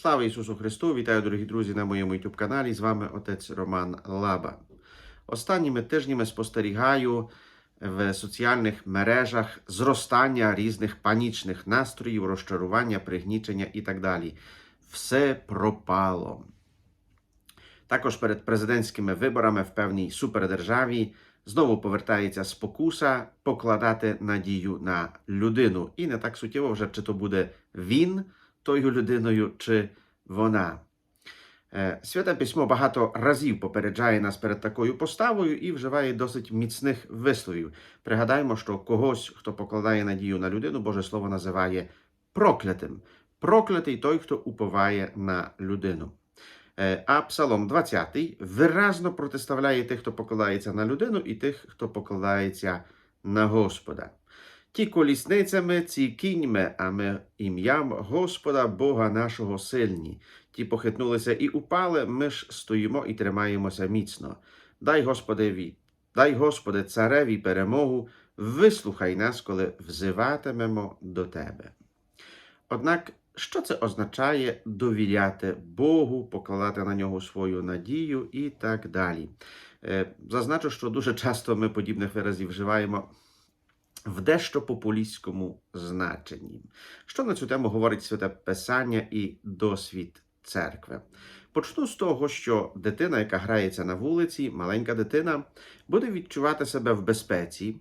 Слава Ісусу Христу! Вітаю, дорогі друзі, на моєму youtube каналі. З вами отець Роман Лаба. Останніми тижнями спостерігаю в соціальних мережах зростання різних панічних настроїв, розчарування, пригнічення і так далі. Все пропало. Також перед президентськими виборами в певній супердержаві знову повертається спокуса покладати надію на людину. І не так суттєво вже, чи то буде він тою людиною, чи вона. Е, Святе письмо багато разів попереджає нас перед такою поставою і вживає досить міцних висловів. Пригадаємо, що когось, хто покладає надію на людину, Боже Слово називає проклятим. Проклятий той, хто уповає на людину. Е, А Псалом 20 виразно протиставляє тих, хто покладається на людину, і тих, хто покладається на Господа. Ті колісницями, ці кіньми, а ми ім'ям Господа Бога нашого сильні. Ті похитнулися і упали, ми ж стоїмо і тримаємося міцно. Дай Господеві, дай Господи, цареві перемогу, вислухай нас, коли взиватимемо до Тебе. Однак, що це означає довіряти Богу, покладати на нього свою надію і так далі? Е, Зазначу, що дуже часто ми подібних виразів вживаємо в дещо популістському значенні. Що на цю тему говорить святе Писання і досвід церкви? Почну з того, що дитина, яка грається на вулиці, маленька дитина, буде відчувати себе в безпеці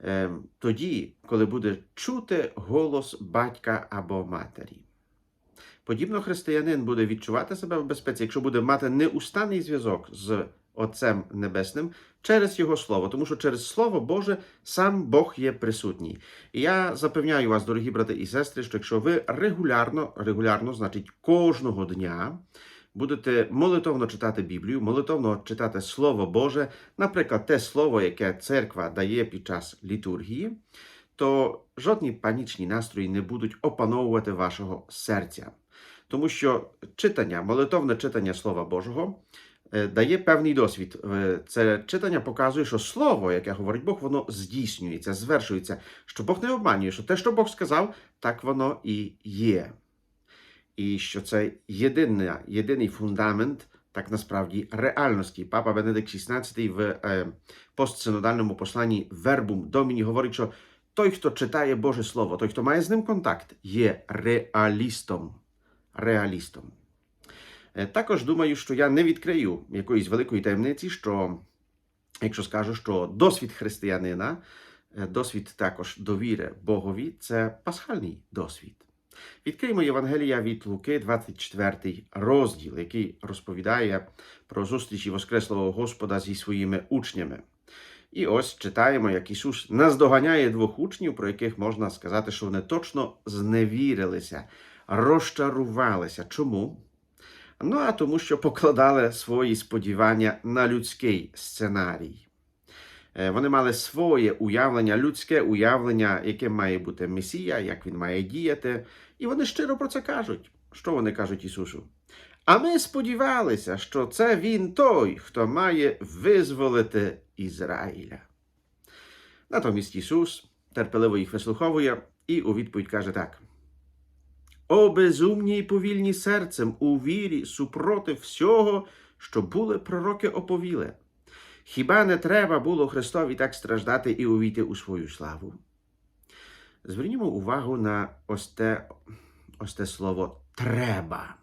е, тоді, коли буде чути голос батька або матері. Подібно християнин буде відчувати себе в безпеці, якщо буде мати неустанний зв'язок з Отцем Небесним через Його Слово, тому що через Слово Боже сам Бог є присутній. І я запевняю вас, дорогі брати і сестри, що якщо ви регулярно, регулярно, значить кожного дня будете молитовно читати Біблію, молитовно читати Слово Боже, наприклад, те слово, яке церква дає під час літургії, то жодні панічні настрої не будуть опановувати вашого серця. Тому що читання, молитовне читання Слова Божого дає певний досвід. Е, Це читання показує, що слово, яке говорить Бог, воно здійснюється, звершується, що Бог не обманює, що те, що Бог сказав, так воно і є. І що це єдиний, єдиний фундамент, так насправді, реальності. Папа Бенедикт XVI в е, постсинодальному посланні Verbum Domini говорить, що той, хто читає Боже Слово, той, хто має з ним контакт, є реалістом. Реалістом. Е, Також думаю, що я не відкрию якоїсь великої таємниці, що якщо скажу, що досвід християнина, е, досвід також довіри Богові це пасхальний досвід. Відкриємо Євангелія від Луки, 24 розділ, який розповідає про зустрічі Воскреслого Господа зі своїми учнями. І ось читаємо, як Ісус наздоганяє двох учнів, про яких можна сказати, що вони точно зневірилися, розчарувалися. Чому? Ну, а тому, що покладали свої сподівання на людський сценарій. Е, Вони мали своє уявлення, людське уявлення, яким має бути Месія, як він має діяти. І вони щиро про це кажуть. Що вони кажуть Ісусу? А ми сподівалися, що це Він той, хто має визволити Ізраїля. Натомість Ісус терпеливо їх вислуховує і у відповідь каже так: О, безумні й повільні серцем у вірі супроти всього, що були пророки оповіли. Хіба не треба було Христові так страждати і увійти у свою славу? Звернімо увагу на ось те, ось те слово треба.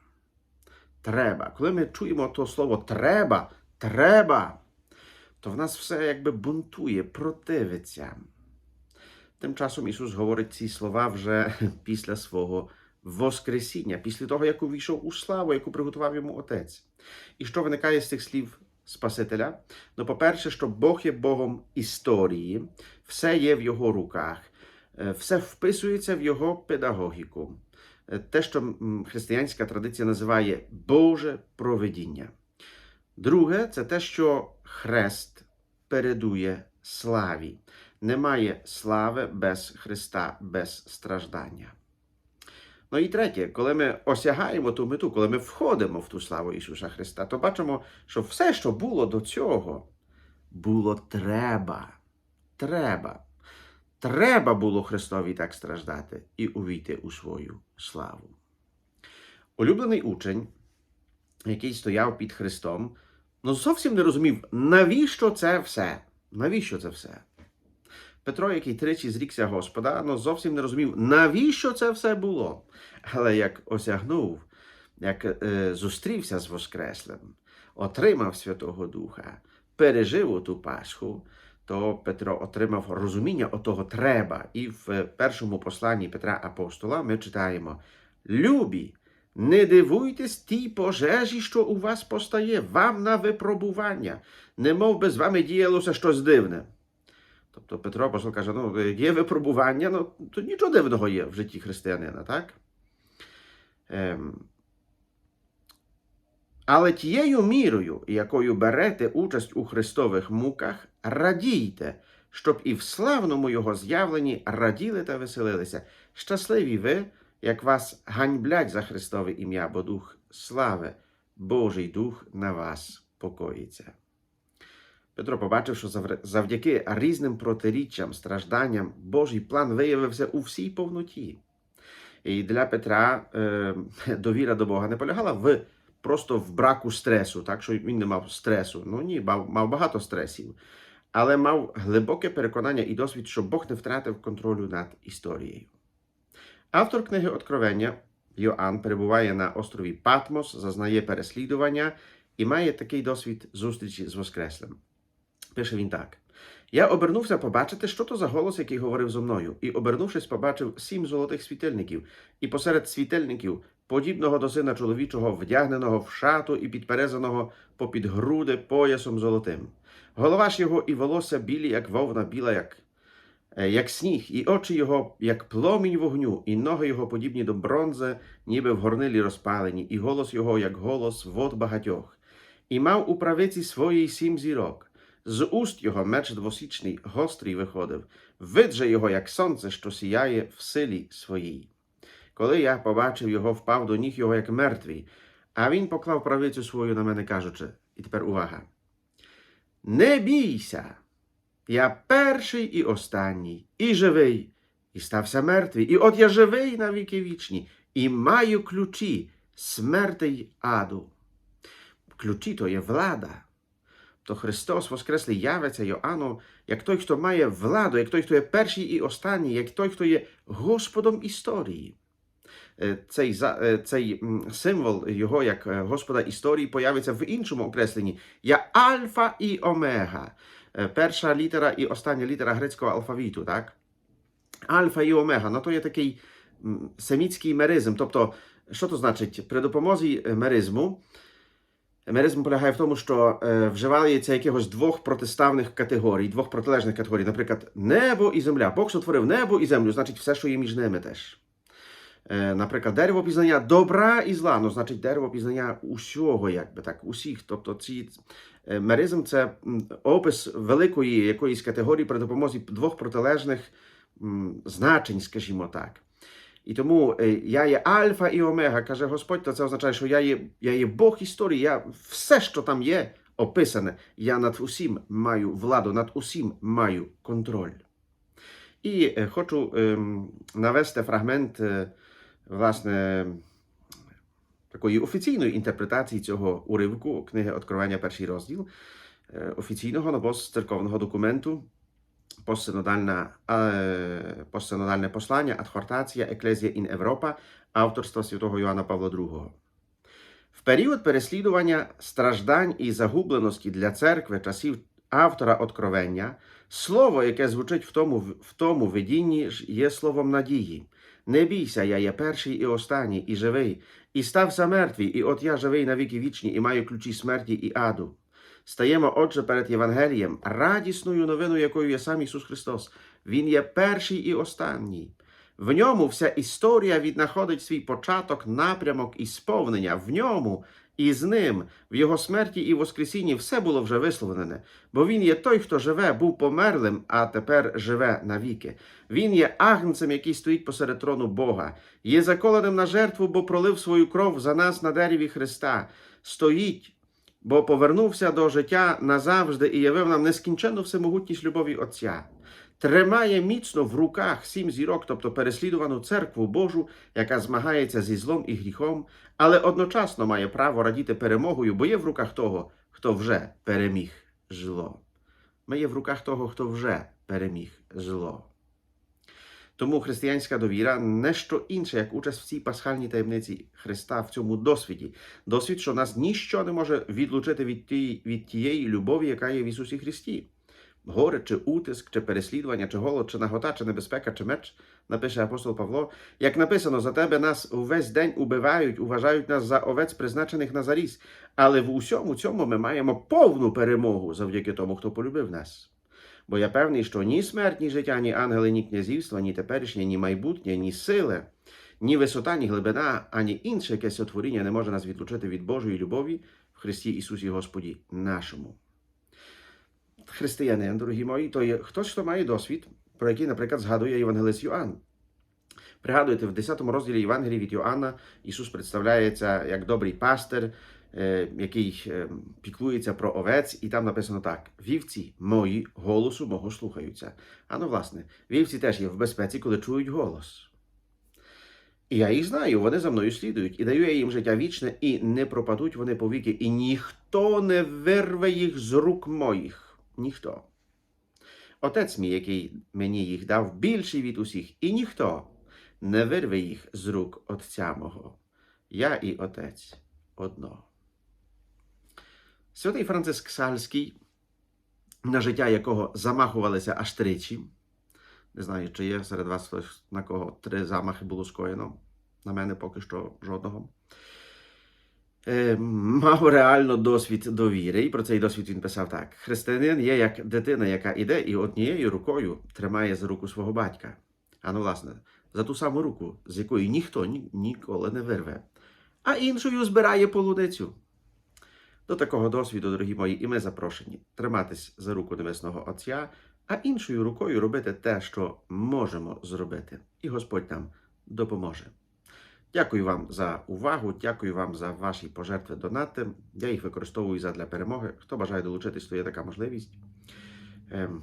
Треба. Коли ми чуємо то слово треба, треба, то в нас все якби бунтує, противиться. Тим часом Ісус говорить ці слова вже після свого Воскресіння, після того, як увійшов у славу, яку приготував йому Отець. І що виникає з цих слів Спасителя? Ну, по-перше, що Бог є Богом історії, все є в Його руках, е, все вписується в Його педагогіку. Е, Те, що християнська традиція називає Боже проведіння. Друге, це те, що хрест передує славі. Немає слави без Христа, без страждання. Ну і третє, коли ми осягаємо ту мету, коли ми входимо в ту славу Ісуса Христа, то бачимо, що все, що було до цього, було треба. Треба. Треба було Христові так страждати і увійти у свою славу. улюблений учень, який стояв під Христом, ну зовсім не розумів, навіщо це все? Навіщо це все? Петро, який тричі зрікся Господа, ну зовсім не розумів, навіщо це все було. Але як осягнув, як е, зустрівся з Воскреслим, отримав Святого Духа, пережив ту Пасху, то Петро отримав розуміння отого треба. І в першому посланні Петра Апостола ми читаємо: Любі, не дивуйтесь тій пожежі, що у вас постає, вам на випробування, немов би з вами діялося щось дивне. Тобто Петро Апостол каже: ну, є випробування, ну то нічого дивного є в житті християнина, так? Ем, але тією мірою, якою берете участь у Христових муках, радійте, щоб і в славному Його з'явленні раділи та веселилися. Щасливі ви, як вас ганьблять за Христове ім'я, бо Дух слави, Божий Дух на вас покоїться. Петро побачив, що завдяки різним протиріччям, стражданням, Божий план виявився у всій повноті. І для Петра е, довіра до Бога не полягала в просто в браку стресу, так що він не мав стресу. Ну ні, мав, мав багато стресів, але мав глибоке переконання і досвід, що Бог не втратив контролю над історією. Автор книги Откровення Йоанн перебуває на острові Патмос, зазнає переслідування і має такий досвід зустрічі з Воскреслим. Пише він так: Я обернувся побачити, що то за голос, який говорив зо мною, і, обернувшись, побачив сім золотих світильників, і посеред світильників, подібного до сина чоловічого, вдягненого в шату і підперезаного попід груди поясом золотим. Голова ж його і волосся білі, як вовна, біла, як, е, як сніг, і очі його, як пломінь вогню, і ноги його подібні до бронзи, ніби в горнилі розпалені, і голос його, як голос вод багатьох. І мав у правиці своїй сім зірок. З уст його меч двосічний, гострий виходив, вид же його, як сонце, що сіяє в силі своїй. Коли я побачив його, впав до ніг його, як мертвий, а він поклав правицю свою на мене, кажучи, і тепер увага. Не бійся, я перший і останній, і живий, і стався мертвий, і от я живий на віки вічні, і маю ключі смерти й аду. Ключі то є влада то Христос Воскреслий явиться Йоанну як той, хто має владу, як той, хто є перший і останній, як той, хто є Господом історії. Е, Цей, е, цей символ його як е, Господа історії появиться в іншому окресленні. Я Альфа і Омега. Перша літера і остання літера грецького алфавіту, так? Альфа і Омега, ну то є такий семітський меризм. Тобто, що то значить? При допомозі меризму Меризм полягає в тому, що е, вживається якихось двох протиставних категорій, двох протилежних категорій, наприклад, небо і земля. Бог сотворив небо і землю, значить, все, що є між ними теж. Е, наприклад, дерево пізнання добра і зла, ну, значить, дерево пізнання усього, якби так, усіх. Тобто, ці е, меризм це опис великої якоїсь категорії при допомозі двох протилежних м, значень, скажімо так. І тому я є Альфа і Омега, каже Господь, то це означає, що я є, я є Бог історії, я все, що там є, описане, я над усім маю владу, над усім маю контроль. І хочу ем, навести фрагмент, е, власне, такої офіційної інтерпретації цього уривку книги Откровення, перший розділ, е, офіційного або церковного документу постсинодальна, е, постсинодальне послання, адхортація Еклезія ін Європа авторства святого Йоанна Павла II. В період переслідування, страждань і загубленості для церкви часів автора Откровення, слово, яке звучить в тому, в тому видінні, є словом надії. Не бійся, я є перший і останній, і живий, і стався мертвий, і от я живий на віки вічні, і маю ключі смерті і аду. Стаємо, отже, перед Євангелієм, радісною новиною, якою є сам Ісус Христос. Він є перший і останній. В ньому вся історія віднаходить свій початок, напрямок і сповнення. В ньому і з ним, в його смерті і воскресінні все було вже висловлене. Бо він є той, хто живе, був померлим, а тепер живе навіки. Він є агнцем, який стоїть посеред трону Бога, є заколеним на жертву, бо пролив свою кров за нас на дереві Христа. Стоїть бо повернувся до життя назавжди і явив нам нескінченну всемогутність любові Отця. тримає міцно в руках сім зірок, тобто переслідувану церкву Божу, яка змагається зі злом і гріхом, але одночасно має право радіти перемогою, бо є в руках того, хто вже переміг зло. Ми є в руках того, хто вже переміг зло. Тому християнська довіра не що інше, як участь в цій пасхальній таємниці Христа в цьому досвіді. Досвід, що нас ніщо не може відлучити від тієї, від тієї любові, яка є в Ісусі Христі. Горе, чи утиск, чи переслідування, чи голод, чи нагота, чи небезпека, чи меч, напише апостол Павло. Як написано, за тебе нас увесь день убивають, уважають нас за овець, призначених на заріз. Але в усьому цьому ми маємо повну перемогу завдяки тому, хто полюбив нас. Бо я певний, що ні смерть, ні життя, ні ангели, ні князівства, ні теперішнє, ні майбутнє, ні сили, ні висота, ні глибина, ані інше якесь отворіння не може нас відлучити від Божої любові в Христі Ісусі Господі нашому. Християни, дорогі мої, то є хтось, хто має досвід, про який, наприклад, згадує Євангелист Йоанн. Пригадуєте, в 10 розділі Євангелії від Йоанна Ісус представляється як добрий пастир, який е, піклується про овець, і там написано так: вівці мої голосу мого слухаються. А ну, власне, вівці теж є в безпеці, коли чують голос. І я їх знаю, вони за мною слідують, і даю я їм життя вічне, і не пропадуть вони повіки, і ніхто не вирве їх з рук моїх. Ніхто. Отець мій, який мені їх дав, більший від усіх, і ніхто не вирве їх з рук Отця мого. Я і Отець одно. Святий Франциск Сальський, на життя якого замахувалися аж тричі. Не знаю, чи є серед вас хтось, на кого три замахи було скоєно. На мене поки що жодного. Е, мав реально досвід довіри, і про цей досвід він писав так: Християнин є як дитина, яка іде і однією рукою тримає за руку свого батька. А ну, власне, за ту саму руку, з якої ніхто ні, ніколи не вирве, а іншою збирає полуницю. До такого досвіду, дорогі мої, і ми запрошені триматись за руку Небесного Отця, а іншою рукою робити те, що можемо зробити, і Господь нам допоможе. Дякую вам за увагу, дякую вам за ваші пожертви донати. Я їх використовую задля перемоги. Хто бажає долучитись, то є така можливість. Ем,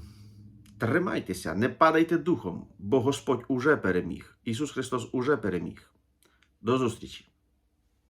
тримайтеся, не падайте духом, бо Господь уже переміг. Ісус Христос уже переміг. До зустрічі!